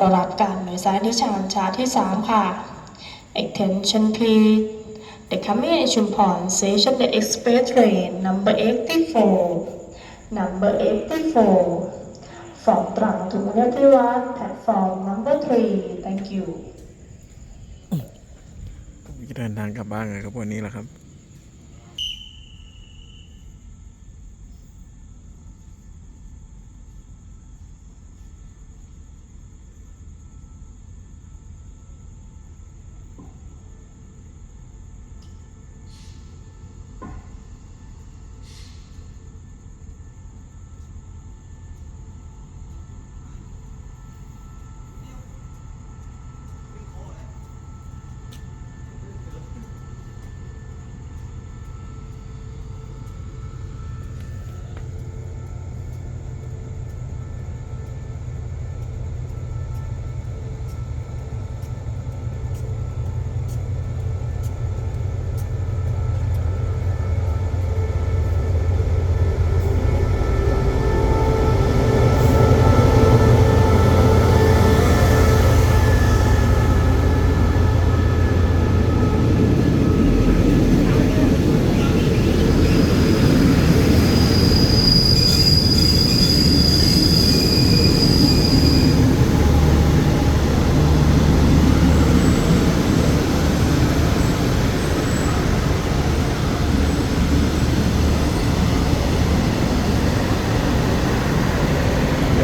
ระรับการโดยสารที่ชานชาที่ 3 ค่ะ Attention please The coming in Chumpon station the express train number 84 number 84 from Trang to Munyatiwat platform number 3 thank you ผมจะเดินทางกลับบ้านกันครับวันนี้แหละครับ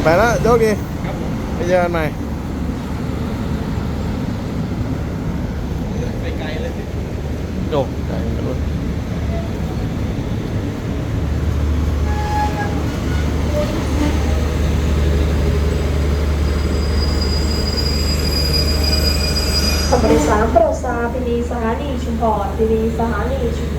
ไปแล้วโชคดีไปเจอกันใหม่ไปไกลเลยโอ้ไกลกันเลยขบริสารโปรดทราบพินีสถานีชุมพรพินีสถานีชุมพร